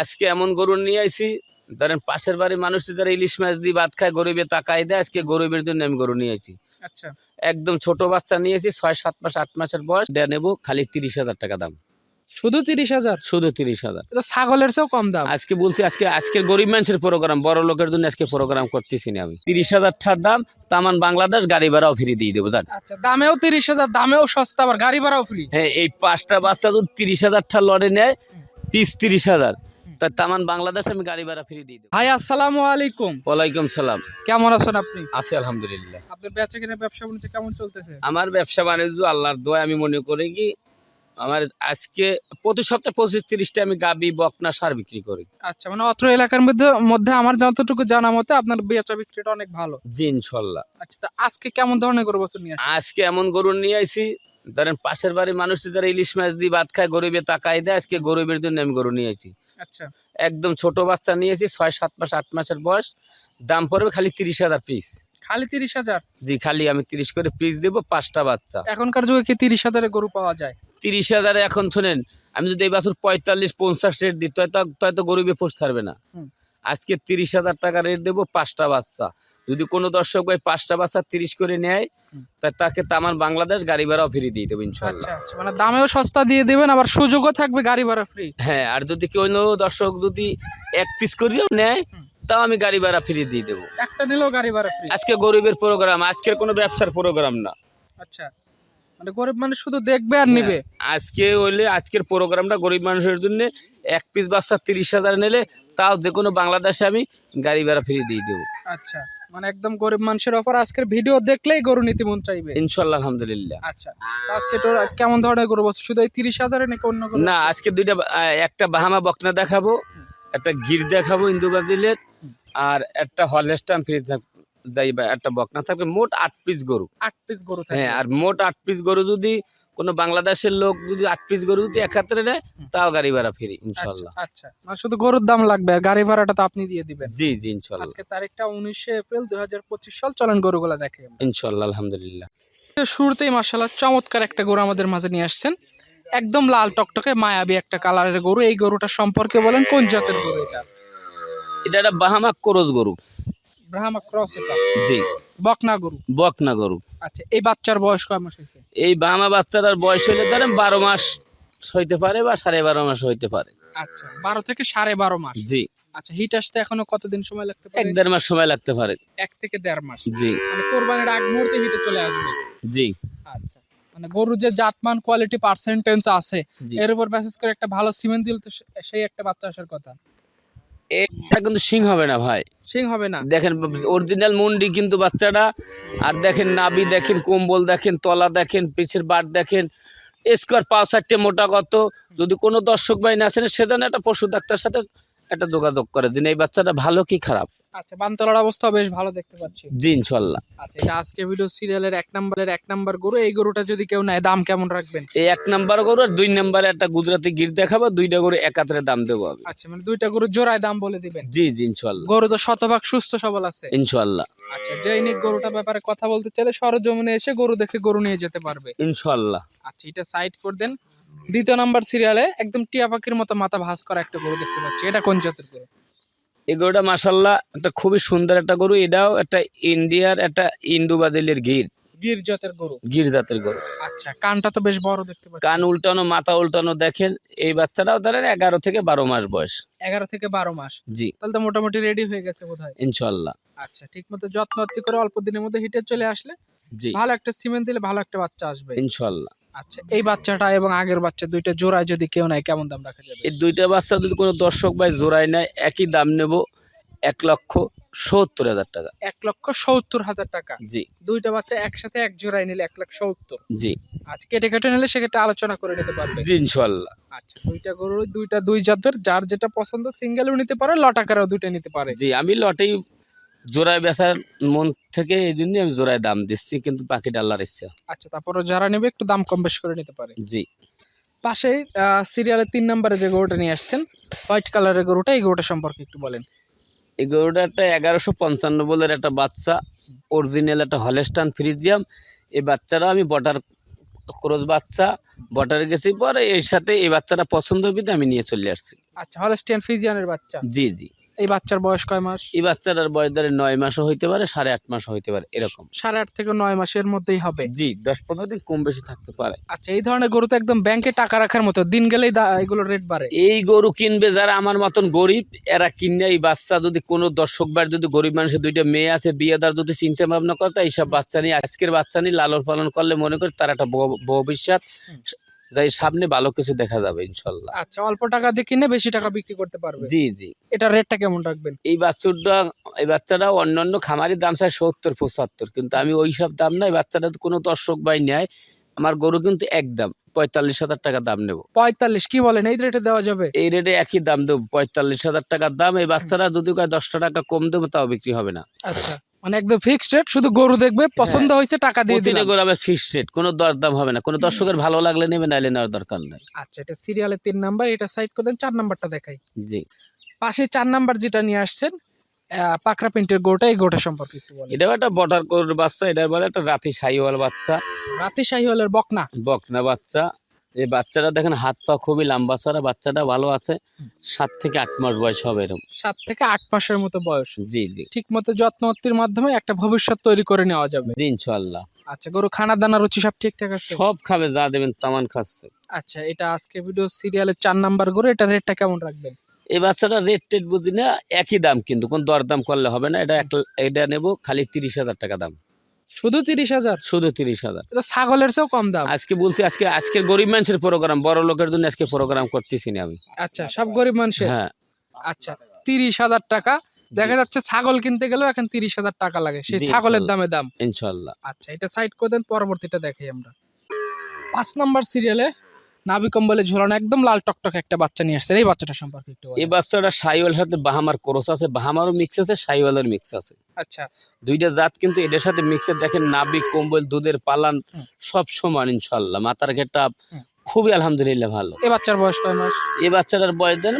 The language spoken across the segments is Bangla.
আজকে এমন গরু নিয়ে আইছি ধরেন পাশের বাড়ির মানুষ যারা ইলিশ মাছ দিয়ে ভাত খায় গরিবে তাকাই দেয় আজকে গরিবের জন্য আমি গরু নিয়ে আইছি। আচ্ছা। একদম ছোট বাচ্চা নিয়েছি ছয় সাত মাস আট মাসের বয়স দেয়া নেব খালি তিরিশ হাজার টাকা দাম। শুধু তিরিশ হাজার? শুধু তিরিশ হাজার। এটা ছাগলের চেয়েও কম দাম। আজকে বলছি আজকে আজকের গরিব মানুষের প্রোগ্রাম বড় লোকের জন্য আজকে প্রোগ্রাম করতেছি না আমি। তিরিশ হাজার টাকার দাম তামান বাংলাদেশ গাড়ি ভাড়াও ফ্রি দিয়ে দেবো জান। আচ্ছা দামেও তিরিশ হাজার দামেও সস্তা আবার গাড়ি ভাড়াও ফ্রি হ্যাঁ এই পাঁচটা বাচ্চা যদি তিরিশ হাজার টাকা লড়ে নেয় পিস তিরিশ হাজার। তা তামান বাংলাদেশ আমি গাড়ি ভাড়া ফ্রি দিয়ে দেবো। ভাই আসসালামু আলাইকুম। ওয়ালাইকুম সালাম। কেমন আছেন আপনি? আছি আলহামদুলিল্লাহ। আপনার বেচা কিনা ব্যবসা বাণিজ্য কেমন চলতেছে? আমার ব্যবসা বাণিজ্য আল্লাহর দোয়া আমি মনে করি কি আমার আজকে প্রতি সপ্তাহে পঁচিশ তিরিশটা আমি গাবি বকনা সার বিক্রি করি। আচ্ছা মানে অত্র এলাকার মধ্যে মধ্যে আমার যতটুকু জানা মতে আপনার বেচা বিক্রিটা অনেক ভালো। জি ইনশাল্লাহ। আচ্ছা তা আজকে কেমন ধরনের গরু বছর নিয়ে আসছেন? আজকে এমন গরু নিয়ে আইছি ধরেন পাশের বাড়ির মানুষ যারা ইলিশ মাছ দিয়ে ভাত খায় গরিবে তাকাই দেয় আজকে গরিবের জন্য আমি গরু নিয়ে আইছি। আচ্ছা। একদম ছোট বাচ্চা নিয়েছি ছয় সাত মাস আট মাসের বয়স। দাম পড়বে খালি তিরিশ হাজার পিস খালি তিরিশ হাজার? জি খালি আমি তিরিশ করে পিস দেবো পাঁচটা বাচ্চা। এখনকার যুগে কি তিরিশ হাজারে গরু পাওয়া যায়? তিরিশ হাজারে এখন শোনেন আমি যদি এই বছর পঁয়তাল্লিশ পঞ্চাশ রেট দিই তাই তো তো গরিবে পোষতে থাকবে না। আজকে তিরিশ হাজার টাকা রেট দেবো পাঁচটা বাচ্চা। যদি কোনো দর্শক ভাই পাঁচটা বাচ্চা তিরিশ করে নেয়। তা তাকে তামান বাংলাদেশ গাড়ি ভাড়াও ফ্রি দিয়ে দেবো ইনশাল্লাহ আচ্ছা আচ্ছা। মানে দামেও সস্তা দিয়ে দিবেন আবার সুযোগও থাকবে গাড়ি ভাড়া ফ্রি হ্যাঁ আর যদি কেউ দর্শক যদি এক পিস করেও নেয় তাও আমি গাড়ি ভাড়া ফিরিয়ে দিয়ে দেবো। একটা নিলেও গাড়ি ভাড়া ফ্রি আজকে গরিবের প্রোগ্রাম আজকের কোনো ব্যবসার প্রোগ্রাম না। আচ্ছা। মানে গরিব মানুষ শুধু দেখবে আর নিবে। আজকে হইলে আজকের প্রোগ্রামটা গরিব মানুষের জন্য এক পিস বাচ্চা তিরিশ হাজার নিলে তাও যে কোনো বাংলাদেশে আমি গাড়ি ভাড়া ফিরিয়ে দিয়ে দেবো। আচ্ছা মানে একদম গরিব মানুষের অফার আজকের ভিডিও দেখলেই গরু নিতে মন চাইবে। ইনশাল্লাহ আলহামদুলিল্লাহ। আচ্ছা আজকে তো কেমন ধরনের গরু বসে? শুধু এই তিরিশ হাজারে নাকি অন্য না আজকে দুইটা একটা বাহামা বকনা দেখাবো একটা গির দেখাবো ইন্দু বাজিলের আর একটা হলস্টাম ফ্রি যাই বা একটা বকনা থাকবে মোট আট পিস গরু। আট পিস গরু হ্যাঁ আর মোট আট পিস গরু যদি কোনো বাংলাদেশের লোক যদি আট পিস গরু যদি একাত্রে নেয় তাও গাড়ি ভাড়া ফিরি আচ্ছা ইনশাল্লাহ আচ্ছা। মানে শুধু গরুর দাম লাগবে আর গাড়ি ভাড়াটা তো আপনি দিয়ে দিবেন। জি জি ইনশাল্লাহ আজকে তারিখটা উনিশে এপ্রিল দুই হাজার পঁচিশ সাল চলেন গরুগুলা দেখে ইনশাল্লাহ আলহামদুলিল্লাহ। শুরুতেই মার্শাল্লাহ চমৎকার একটা গরু আমাদের মাঝে নিয়ে আসছেন। একদম লাল টকটকে মায়াবী একটা কালারের গরু। এই গরুটা সম্পর্কে বলেন কোন জাতের গরু এটা? এটা একটা বাহামা করজ গরু। ব্রাহ্মা ক্রস এটা? জি। বকনা গরু? বকনা গরু। আচ্ছা এই বাচ্চার বয়স কয় মাস হয়েছে? এই বাহামা বাচ্চাটার বয়স হলে ধরেন বারো মাস হইতে পারে বা সাড়ে বারো মাস হইতে পারে। আচ্ছা বারো থেকে সাড়ে বারো মাস? জি। আচ্ছা হিট আসতে এখনও কতদিন সময় লাগতে এক পারে দেড় মাস সময় লাগতে পারে। এক থেকে দেড় মাস। জি। মানে কোরবানির আগ মুহূর্তে হিটে চলে আসবে। জি। আচ্ছা মানে গরুর যে জাতমান কোয়ালিটি পার্সেন্টেজ আছে এর উপর বেসিস করে একটা ভালো সিমেন্ট দিলে তো সেই একটা বাচ্চা আসার কথা। এটা কিন্তু সিং হবে না ভাই। সিং হবে না। দেখেন অরিজিনাল মুন্ডি কিন্তু বাচ্চাটা আর দেখেন নাবি দেখেন কম্বল দেখেন তলা দেখেন পিছের বাট দেখেন স্কোয়ার পাঁচ চারটে মোটা কত যদি কোনো দর্শক ভাই না আছেন সেজন্য একটা পশু ডাক্তার সাথে একটা যোগাযোগ করে দিন এই বাচ্চাটা ভালো কি খারাপ? আচ্ছা বানতলার অবস্থা বেশ ভালো দেখতে পাচ্ছি। জি ইনশাল্লাহ আচ্ছা এটা আজকে ভিডিও সিরিয়ালের এক নম্বরের এক নাম্বার গরু এই গরুটা যদি কেউ নেয় দাম কেমন রাখবেন? এই এক নাম্বার গরু আর দুই নাম্বারে একটা গুজরাটি গির দেখাবো দুইটা গরু একাত্রে দাম দেবো আমি। আচ্ছা মানে দুইটা গরু জোড়ায় দাম বলে দিবেন? জি জি ইনশাল্লাহ গরু তো শতভাগ সুস্থ সবল আছে। ইনশাল্লাহ আচ্ছা জৈনিক গরুটা ব্যাপারে কথা বলতে চাইলে সরজমিনে এসে গরু দেখে গরু নিয়ে যেতে পারবে। ইনশাল্লাহ আচ্ছা এটা সাইড করে দেন। দ্বিতীয় নাম্বার সিরিয়ালে একদম টিয়া পাখির মতো মাথা ভাঁজ করা একটা গরু দেখতে পাচ্ছি। এটা কোন জাতের গরু এই গরুটা মাসাল্লাহ একটা খুবই সুন্দর একটা গরু এটাও একটা ইন্ডিয়ার একটা ইন্ডু বাজিলের গির। গির জাতের গরু? গির জাতের গরু। আচ্ছা কানটা তো বেশ বড় দেখতে পাচ্ছি। কান উল্টানো মাথা উল্টানো দেখেন এই বাচ্চাটাও ধরেন এগারো থেকে বারো মাস বয়স। এগারো থেকে বারো মাস? জি। তাহলে তো মোটামুটি রেডি হয়ে গেছে বোধ হয় ইনশাল্লাহ। আচ্ছা ঠিক মতো যত্ন করে অল্প দিনের মধ্যে হিটে চলে আসলে জি। ভালো একটা সিমেন্ট দিলে ভালো একটা বাচ্চা আসবে। ইনশাল্লাহ। আচ্ছা এই বাচ্চাটা এবং আগের বাচ্চা দুইটা জোড়ায় যদি কেউ নেয় কেমন দাম রাখা যাবে? এই দুইটা বাচ্চা যদি কোনো দর্শক ভাই জোড়ায় নেয় একই দাম নেব এক লক্ষ সত্তর হাজার টাকা। এক লক্ষ সত্তর হাজার টাকা। জি। দুইটা বাচ্চা একসাথে এক জোড়ায় নিলে এক লাখ সত্তর। জি। আচ্ছা কেটে কেটে নিলে সেক্ষেত্রে আলোচনা করে নিতে পারবে। জি ইনশাল্লাহ আচ্ছা দুইটা গরুর দুইটা দুই জাতের যার যেটা পছন্দ সিঙ্গেলও নিতে পারে লটাকারও দুইটা নিতে পারে। জি আমি লটেই জোড়ায় বেচার মন থেকে এই জন্যই আমি জোড়ায় দাম দিচ্ছি কিন্তু পাখিটা আল্লাহর ইচ্ছা। আচ্ছা তারপরে যারা নেবে একটু দাম কম বেশ করে নিতে পারে। জি। পাশেই সিরিয়ালের তিন নম্বরে যে গরুটা নিয়ে আসছেন হোয়াইট কালারের গরুটা এই গরুটা সম্পর্কে একটু বলেন। এই গরুটা একটা এগারোশো পঞ্চান্ন বলের একটা বাচ্চা অরিজিনাল একটা হলেস্টান ফ্রিজিয়াম এই বাচ্চাটা আমি বটার ক্রোজ বাচ্চা বর্ডারে গেছি পরে এর সাথে এই বাচ্চাটা পছন্দ হবে আমি নিয়ে চলে আসছি। আচ্ছা হলস্টিয়ান ফিজিয়ানের বাচ্চা। জি জি। এই বাচ্চার বয়স কয় মাস? এই বাচ্চাটার বয়স ধরে নয় মাসও হইতে পারে সাড়ে আট মাসও হইতে পারে এরকম। সাড়ে আট থেকে নয় মাসের মধ্যেই হবে? জি দশ পনেরো দিন কম বেশি থাকতে পারে। আচ্ছা এই ধরনের গরু তো একদম ব্যাংকে টাকা রাখার মতো দিন গেলেই এগুলো রেট বাড়ে। এই গরু কিনবে যারা আমার মতন গরিব এরা কিনে এই বাচ্চা যদি কোনো দর্শক বার যদি গরিব মানুষের দুইটা মেয়ে আছে বিয়ে দেওয়ার যদি চিন্তা ভাবনা করে তা এইসব বাচ্চা নিয়ে আজকের বাচ্চা নিয়ে লালন পালন করলে মনে করি তার একটা ভবিষ্যৎ। যাই সামনে ভালো কিছু দেখা যাবে ইনশাল্লাহ। আচ্ছা অল্প টাকা দিয়ে কিনে বেশি টাকা বিক্রি করতে পারবে। জি জি। এটার রেটটা কেমন রাখবেন? এই বাচ্চাটা এই বাচ্চাটা অন্যান্য খামারের দাম চায় সত্তর পঁচাত্তর কিন্তু আমি ওই সব দাম নাই বাচ্চাটা তো কোনো দর্শক বাই নেয়। আমার গরু কিন্তু একদম পঁয়তাল্লিশ হাজার টাকা দাম নেব। পঁয়তাল্লিশ কি বলেন? এই রেটে দেওয়া যাবে? এই রেটে একই দাম দেবো পঁয়তাল্লিশ হাজার টাকার দাম। এই বাচ্চারা যদি দশটা টাকা কম দেবো তাও বিক্রি হবে না। আচ্ছা মানে একদম ফিক্সড রেট শুধু গরু দেখবে পছন্দ হয়েছে টাকা দিয়ে গরু আমার ফিক্সড রেট কোনো দরদাম হবে না। কোনো দর্শকের ভালো লাগলে নেবে নাইলে নেওয়ার দরকার নাই। আচ্ছা এটা সিরিয়ালের তিন নাম্বার এটা সাইড করে দেন চার নাম্বারটা দেখাই। জি। পাশে চার নাম্বার যেটা নিয়ে আসছেন পাকড়া প্রিন্টের গোটা এই গোটা সম্পর্কে একটু বলেন। এটাও একটা বটার কোর বাচ্চা এটা বলে একটা রাতি সাইওয়াল বাচ্চা। রাতে শাহিওয়ালের বকনা। বকনা বাচ্চা। এই বাচ্চাটা দেখেন হাত পা খুবই লম্বা ছাড়া বাচ্চাটা ভালো আছে। সাত থেকে আট মাস বয়স হবে এরকম। সাত থেকে আট মাসের মতো বয়স। জি জি। ঠিক মতো যত্নতির মাধ্যমে একটা ভবিষ্যৎ তৈরি করে নেওয়া যাবে। জি ইনশাল্লাহ আচ্ছা গরু খানা দানা রুচি সব ঠিকঠাক আছে? সব খাবে যা দেবেন তামান খাচ্ছে। আচ্ছা এটা আজকে ভিডিও সিরিয়ালের চার নাম্বার গরু এটা রেটটা কেমন রাখবেন? এই বাচ্চাটা রেট টেট বুঝি না একই দাম কিন্তু কোন দরদাম করলে হবে না এটা এক এটা নেব খালি তিরিশ হাজার টাকা দাম। শুধু তিরিশ হাজার? শুধু তিরিশ হাজার। এটা ছাগলের চেয়েও কম দাম। আজকে বলছি আজকে আজকের গরিব মানুষের প্রোগ্রাম বড় লোকের জন্য আজকে প্রোগ্রাম করতেছি না আমি। আচ্ছা সব গরিব মানুষের? হ্যাঁ। আচ্ছা তিরিশ হাজার টাকা। দেখা যাচ্ছে ছাগল কিনতে গেলেও এখন তিরিশ হাজার টাকা লাগে সেই ছাগলের। দামে দাম। ইনশাল্লাহ। আচ্ছা এটা সাইড করে দেন পরবর্তীটা দেখাই আমরা। পাঁচ নাম্বার সিরিয়ালে নাবি কম্বলে ঝোলানো একদম লাল টকটক একটা বাচ্চা নিয়ে আসছে। এই বাচ্চাটা সম্পর্কে একটু এই বাচ্চাটা সাইওয়াল সাথে বাহামার ক্রস আছে বাহামারও মিক্স আছে সাইওয়ালের মিক্স আছে। আচ্ছা। দুইটা জাত কিন্তু এটার সাথে মিক্সে দেখেন নাবি কম্বল দুধের পালান। সব সমান ইনশাল্লাহ মাথার ঘেটা খুবই আলহামদুলিল্লাহ ভালো। এই বাচ্চার বয়স কয় মাস? এ বাচ্চাটার বয়স দেন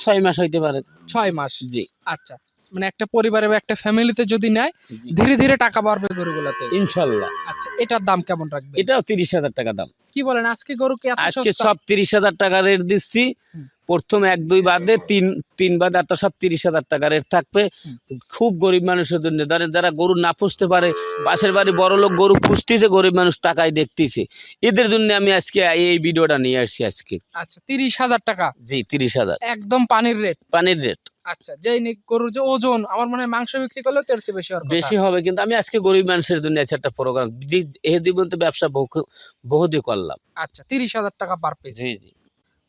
ছয় মাস হইতে পারে। ছয় মাস? জি। আচ্ছা। মানে একটা পরিবারে বা একটা ফ্যামিলিতে যদি নেয় ধীরে ধীরে টাকা বাড়বে গরুগুলাতে। ইনশাল্লাহ। আচ্ছা এটার দাম কেমন রাখবে? এটাও তিরিশ হাজার টাকা দাম। কি বলেন আজকে গরুকে এত আজকে? সব তিরিশ হাজার টাকা রেট দিচ্ছি। প্রথম এক দুই বাদে তিন তিন বাদে আর তো সব তিরিশ হাজার টাকা রেট থাকবে। খুব গরিব মানুষের জন্য যারা যারা গরু না পুষতে পারে পাশের বাড়ি বড় লোক গরু পুষতেছে গরিব মানুষ টাকায় দেখতেছে। এদের জন্য আমি আজকে এই ভিডিওটা নিয়ে আসছি আজকে। আচ্ছা তিরিশ হাজার টাকা? জি তিরিশ হাজার। একদম পানির রেট পানির রেট আচ্ছা যেই গরুর যে ওজন আমার মনে হয় মাংস বিক্রি করলেও তের চেয়ে বেশি হওয়ার বেশি হবে কিন্তু আমি আজকে গরিব মানুষের জন্য আছে একটা প্রোগ্রাম এ জীবন তো ব্যবসা বহু বহুদিন করলাম। আচ্ছা তিরিশ হাজার টাকা পার পিস জি জি।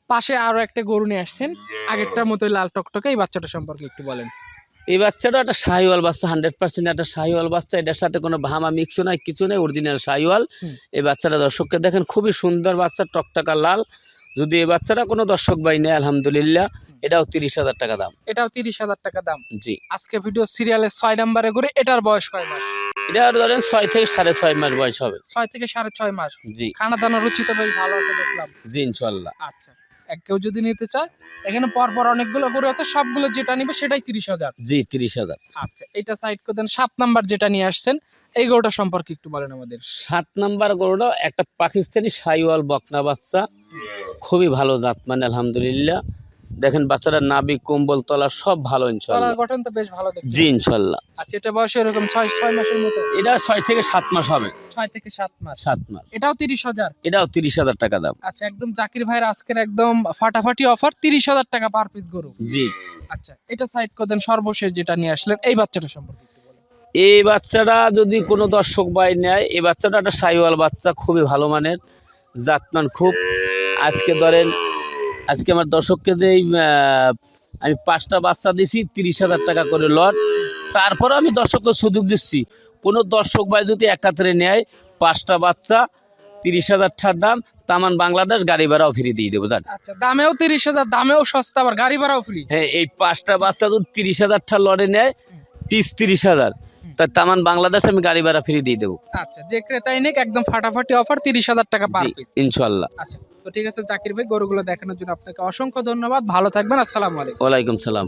পাশে আরও একটা গরু নিয়ে আসছেন। আগেরটার মতোই লাল টকটকে এই বাচ্চাটা সম্পর্কে একটু বলেন। এই বাচ্চাটা একটা শাহিওয়াল বাচ্চা হান্ড্রেড পার্সেন্ট একটা শাহিওয়াল বাচ্চা। এটার সাথে কোনো ভামা মিক্সও নাই কিছু নেই অরিজিনাল শাহিওয়াল। এই বাচ্চাটা দর্শককে দেখেন খুবই সুন্দর বাচ্চা টকটাকা লাল। যদি এই বাচ্চাটা কোনো দর্শক বাই নেয় আলহামদুলিল্লাহ এটাও তিরিশ হাজার টাকা দাম। এটাও তিরিশ হাজার টাকা দাম। জি। আজকে ভিডিও সিরিয়ালে ছয় নাম্বারে করে এটার বয়স কয় মাস? এটা ধরেন ছয় থেকে সাড়ে ছয় মাস বয়স হবে। ছয় থেকে সাড়ে ছয় মাস। জি। খানা দানা বেশ ভালো আছে দেখলাম। জি ইনশাল্লাহ আচ্ছা এক কেউ যদি নিতে চায় এখানে পরপর অনেকগুলো গরু আছে সবগুলো যেটা নিবে সেটাই তিরিশ হাজার। জি তিরিশ হাজার। আচ্ছা এটা সাইড করে দেন সাত নাম্বার যেটা নিয়ে আসছেন এই গরুটা সম্পর্কে একটু বলেন আমাদের। সাত নাম্বার গরুটা একটা পাকিস্তানি সাইওয়াল বকনা বাচ্চা। খুবই ভালো জাত মানে আলহামদুলিল্লাহ। দেখেন বাচ্চাটা নাবি কম্বল তলা সব ভালো ইনশাল্লাহ। গঠন তো বেশ ভালো জি ইনশাল্লাহ। আচ্ছা এটা বয়স এরকম ছয় ছয় মাসের মতো? এটা ছয় থেকে সাত মাস হবে। ছয় থেকে সাত মাস। সাত মাস। এটাও তিরিশ হাজার? এটাও তিরিশ হাজার টাকা দাম। আচ্ছা একদম জাকির ভাইয়ের আজকের একদম ফাটাফাটি অফার তিরিশ হাজার টাকা পার পিস গরু। জি। আচ্ছা এটা সাইড করে দেন সর্বশেষ যেটা নিয়ে আসলেন এই বাচ্চাটা সম্পর্কে। এই বাচ্চাটা যদি কোনো দর্শক বাই নেয় এই বাচ্চাটা একটা সাইওয়াল বাচ্চা খুবই ভালো মানের জাতমান খুব। আজকে ধরেন আজকে আমার দর্শককে যে আমি পাঁচটা বাচ্চা দিছি তিরিশ হাজার টাকা করে লট। তারপরে আমি দর্শককে সুযোগ দিচ্ছি। কোনো দর্শক ভাই যদি একাত্রে নেয় পাঁচটা বাচ্চা তিরিশ হাজার টাকার দাম তামান বাংলাদেশ গাড়ি ভাড়াও ফিরে দিয়ে দেবো জান। আচ্ছা দামেও তিরিশ হাজার দামেও সস্তা আবার গাড়ি ভাড়াও ফ্রি। হ্যাঁ এই পাঁচটা বাচ্চা যদি তিরিশ হাজার টাকা লড়ে নেয় পিস তিরিশ হাজার। তা তামান বাংলাদেশ আমি গাড়ি ভাড়া ফিরে দিয়ে দেবো। আচ্ছা যে ক্রেতাই নিক একদম ফাটাফাটি অফার তিরিশ হাজার টাকা পার পিস ইনশাল্লাহ। আচ্ছা তো ঠিক আছে জাকির ভাই গরুগুলো দেখানোর জন্য আপনাকে অসংখ্য ধন্যবাদ। ভালো থাকবেন আসসালামু আলাইকুম। ওয়ালাইকুম সালাম।